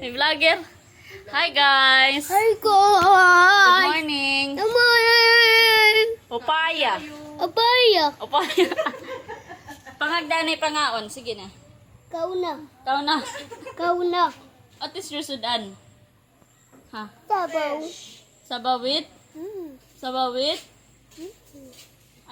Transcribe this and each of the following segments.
May vlogger. Hi guys. Hi, Good guys! morning. Naman! Opaya. Abaya! Opaya. Pangagdanay pangaon. Sige na. Kau na. Ikaw na. Kau na. What is your sudan? Ha? Sabaw. Sabawit? Hmm. Sabawit?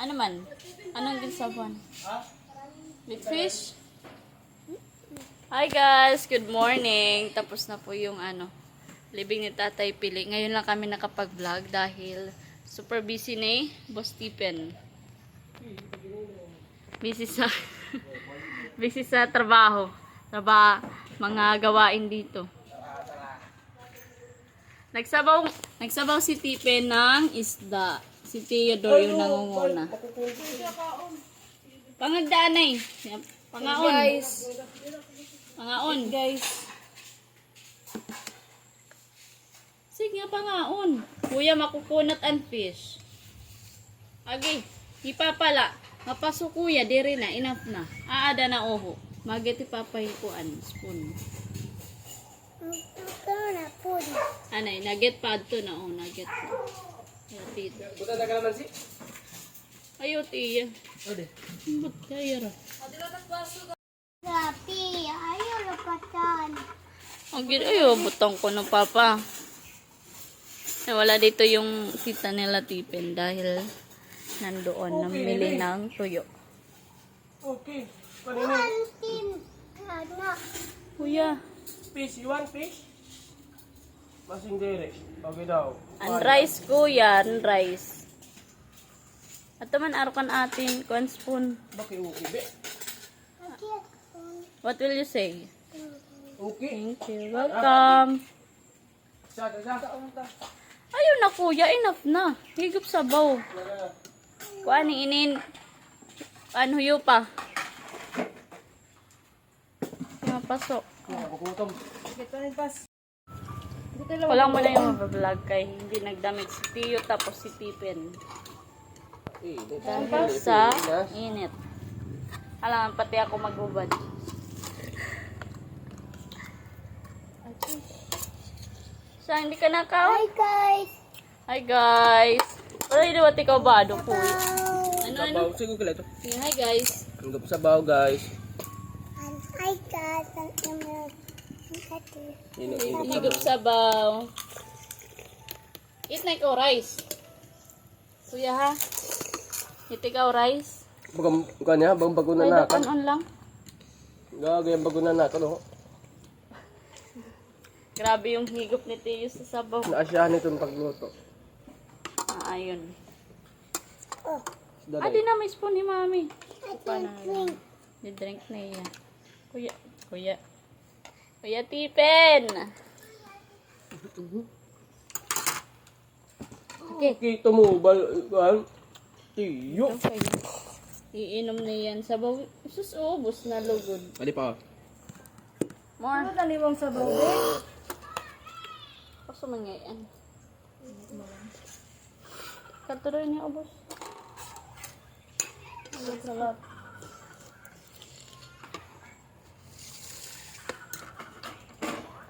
Ano man? Anong ginsaban? With fish? Hi guys! Good morning! Tapos na po yung ano, living ni Tatay Pili. Ngayon lang kami nakapag-vlog dahil super busy ni Boss Tipen. Busy sa busy sa trabaho. Traba, mga gawain dito. Nagsabaw, nagsabaw si Tipe ng isda. Si Theodore yung nangunguna. Pangagdanay. Pangaon. Guys. Pangaon. Guys. Sige nga pangaon. Kuya makukunat and fish. Agi. Ipapala. Mapasok kuya. Diri na. Enough na. Aada na oho. Mageti papay kuan. Spoon. Kau na po. Anay. Nugget pa to na. Oh, nugget pa. Ayot Buta na kalaman si. Ayot iya. Ode. Ba't kaya ra? Rapi. Ayaw lapatan. Ang gina, ayo, butong ko ng papa. Eh, wala dito yung tita nila tipin dahil nandoon namili ng tuyo. Okay. Kuya, Fish. You want fish? Masing dere. Okay daw. ang rice kuya, ang rice. At man arukan atin, one spoon. Bakit okay be? What will you say? Okay. Thank you. Welcome. Sa sa. Ayun na kuya, enough na. Higop sabaw. Kuan ni inin. Ano huyo pa? Yung pasok. Kukutom. Walang mo na yung vlog kay hindi nagdamit si Tiyo tapos si Tipin. Eh, Dahil sa init. Alam, pati ako magubad. Sa hindi ka nakaw? Hi, guys. Hi guys! Wala yung diwat ikaw ba? Ano po? Ano ano? Sabaw. Sige kala ito. Hi guys! Ang gap sabaw guys. Hi, guys. Ang ang Higop sabaw. Eat na ikaw rice. Kuya ha? Eat ikaw rice. Bagam kanya, bang bago na Pwede nakan. on-on lang. Gagay bago na nakan oh. Grabe yung higop ni Tiyo sa sabaw. Naasyahan itong pagluto. Ah, ayun. Oh, Ah, di na may spoon ni Mami. I Paano can drink. Di drink na iya. Kuya, kuya. Kuya Tipen! Okay. Kita mo bal kan? Tiyo. Okay. Iinom na yan. Sabaw. Sus, ubos na lugod. Ali pa. More. Ano taliwang sabaw, be? Paso mangayan. Katuloy niya, ubos. Ubos na lahat.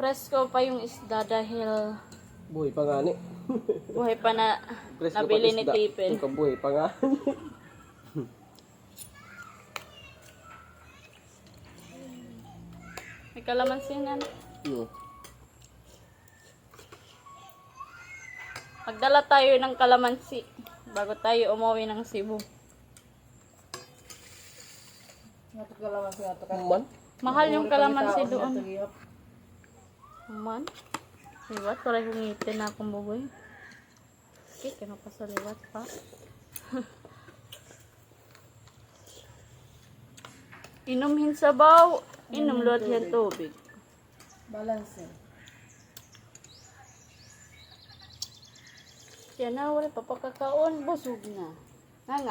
Presko pa yung isda dahil Buhay pa nga ni. buhay pa na Presko pa nabili ni isda. Tipin. Ang kabuhay pa nga. May kalamansi na. Yo. Magdala tayo ng kalamansi bago tayo umuwi ng Cebu. Man. Mahal yung kalamansi doon. Man. Liwat, para humitin na akong buboy. Okay, kaya pa sa liwat pa. Inumhin sabaw. Inom lot yan tubig. Balance. Kaya na, wala pa pagkakaon. Busog na. Nga.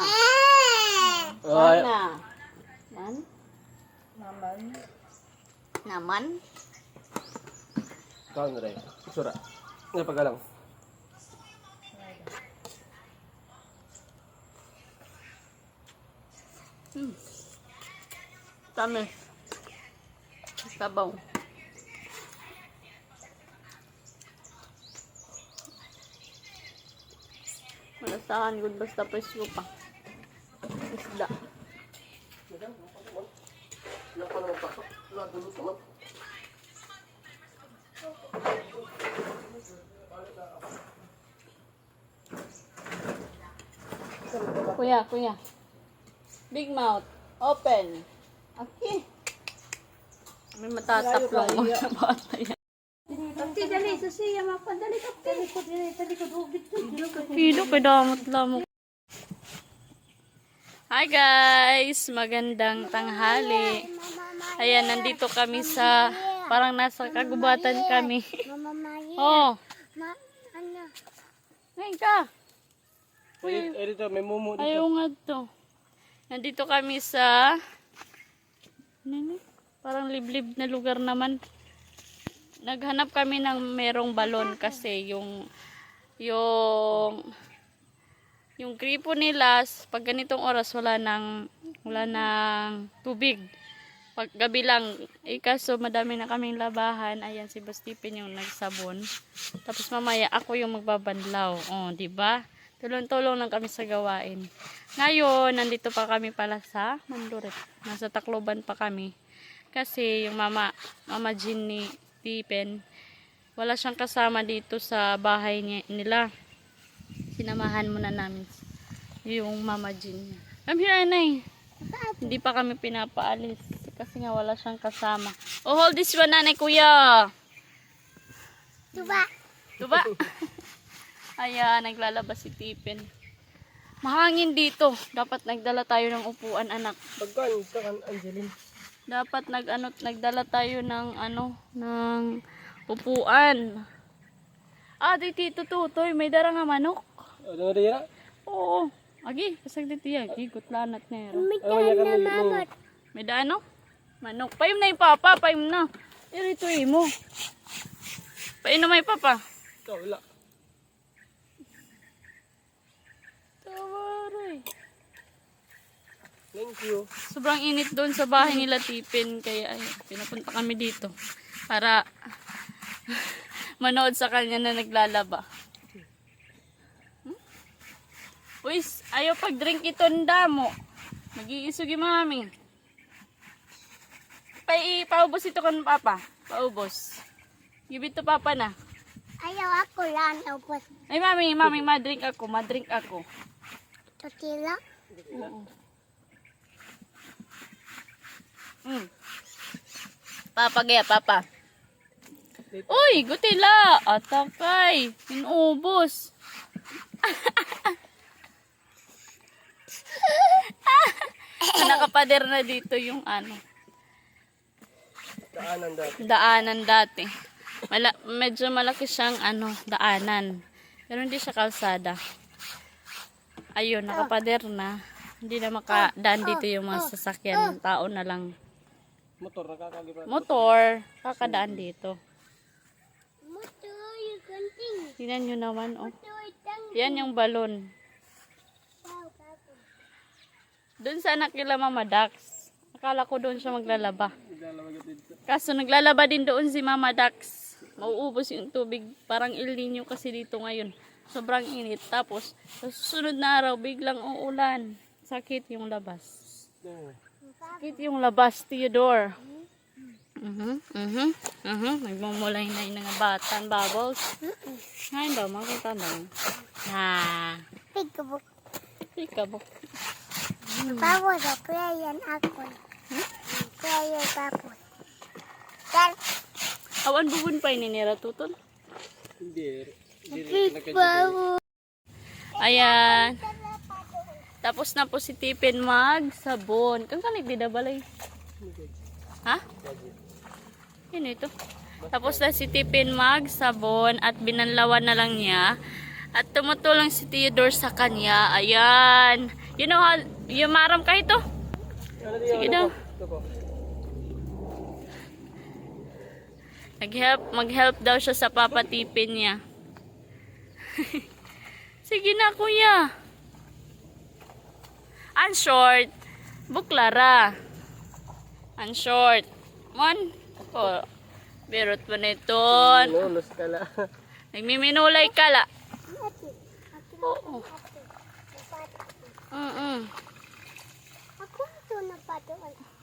Ay, Nga. Man? Naman. Naman? kaon rin. Sura. Nga pagalang. Hmm. Tamis. Sabaw. Wala sa akin, good basta presko pa. Isda. Kuya, kuya. Big mouth. Open. Okay. May matataplong mga bata yan. Dali. Susiya, mapadali ka. Dali ko. Dugit ko. Pilo, lamok. Hi guys! Magandang tanghali. Ayan, nandito kami sa, parang nasa kagubatan kami. Oh, Ma, ano? ngayon ka. Eh, dito, may mumu dito. Ayaw nga to. Nandito kami sa, ano parang liblib na lugar naman. Naghanap kami ng merong balon kasi yung, yung, yung gripo nila, pag ganitong oras wala nang, wala nang tubig. Pag gabi lang, eh kaso madami na kaming labahan. Ayan, si Bastipin yung nagsabon. Tapos mamaya ako yung magbabanlaw. Oh, di ba? Tulong-tulong lang kami sa gawain. Ngayon, nandito pa kami pala sa Manduret. Nasa Tacloban pa kami. Kasi yung mama, mama ni Pipen, wala siyang kasama dito sa bahay niya, nila. Sinamahan muna namin yung mama Jean niya. Come here, Anay. Hindi pa kami pinapaalis kasi nga wala siyang kasama. Oh, hold this one, Nanay, kuya. Diba? Diba? Ayan, naglalabas si Tipin. Mahangin dito. Dapat nagdala tayo ng upuan, anak. Pagkaan, Angeline. Dapat nag ano, nagdala tayo ng ano, ng upuan. Ah, di tito tutoy, may dara nga manok. O, doon na rin yan. Oo. Agi, kasag dito yan. Gigot lanat nero. Oh, yan kami. mo. May da ano? Manok. Paim na yung papa, paim na. Irito mo. Paim na may papa. Ito, wala. Thank you. Sobrang init doon sa bahay nila Tipin. Kaya ay, pinapunta kami dito. Para manood sa kanya na naglalaba. Hmm? Uy, ayaw pag-drink ito ang damo. Mag-iisugi mami. Pa paubos ito kan papa. Paubos. Give it to papa na. Ayaw ako lang. Upos. Ay mami, mami, madrink ako, madrink ako. Tutila. Oo. Mm. Papa gaya, papa. Uy, gutila. Atakay. Inubos. Nakapader na dito yung ano, Daanan dati. daanan dati. Mala medyo malaki siyang ano, daanan. Pero hindi siya kalsada. Ayun, nakapader na. Hindi na makadaan dito yung mga sasakyan. Tao na lang. Motor, nakakalipat. Motor, kakadaan dito. Muto yung gunting. Tingnan nyo naman, oh. Yan yung balon. Doon sa anak nila Mama Dax. Akala ko doon siya maglalaba. Kaso naglalaba din doon si Mama Dax. Mauubos yung tubig. Parang El Nino kasi dito ngayon. Sobrang init. Tapos, sa susunod na araw, biglang uulan. Sakit yung labas. Doon. Sakit yung labas, Theodore. Mhm, mhm, mhm. Nagmumulay na yung mga batan, bubbles. Ngayon daw, makita daw. Ha. Pigabok. Ika ba? Tapos, kaya yan ako. Kaya yan tapos. Dal. Awan bubun pa. Hindi. Hindi. Big babu. Ayan. Tapos na po si Tipin magsabon. Kang kanig di balay. Ha? Yun ito. Tapos na si Tipin magsabon at binanlawan na lang niya. At tumutulong si Theodore sa kanya. Ayan. You know how, yung maram ka ito? Sige daw. Nag-help, mag-help daw siya sa papatipin niya. Sige na, kuya. Ang short. Buklara. Ang short. Mon. Oh. Birot mo na ito. Ano, los ka la. Nagmiminulay ka la. Oo. Mm-mm. Ako ito na.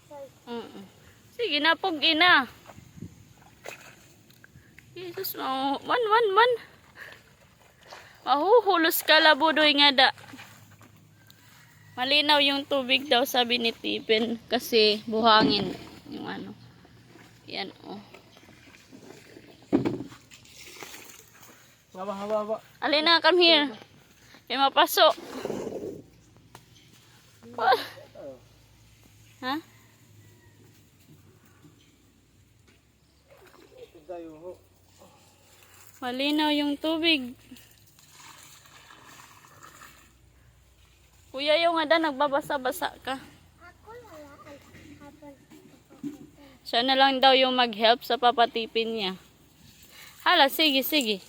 Sorry. Mm-mm. Sige na, pugi na. Jesus, mau man, man, man. Mahuhulos ka labudoy nga da. Malinaw yung tubig daw sabi ni Tipin kasi buhangin yung ano. Yan oh. Haba, haba, haba. Alina, come here. May mapasok. Ah. Ha? Malinaw yung tubig. Kuya, yung nga nagbabasa-basa ka. Siya na lang daw yung mag-help sa papatipin niya. Hala, sige, sige.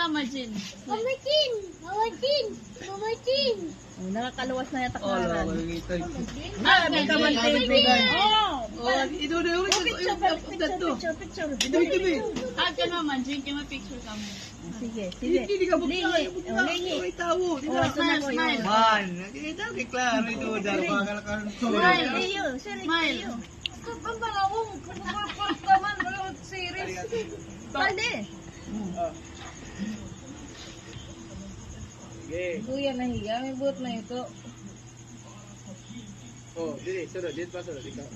Hag ka na, Majin. Mamatin! Mamatin! Mamatin! Nakakaluwas na yung Oh, takaran. nakakita. Ah, may kamantipigan. Oh, ito na yung Picture, picture, picture. Hag ka na, Majin. Kaya picture ka mo. Sige, sige. Hindi ka Lingi. Oh, lingi. May tao. Oh, smile, smile. Man, nakikita ko kay Clara ito. Dahil makakalakan. Smile. Iyo, Smile. Kapag malawong, kapag naman, malawang series. Pwede. Sige. Kuya nahiya, may buot na ito. Oh, dili, sunod. Dito pa sunod. Ikaw.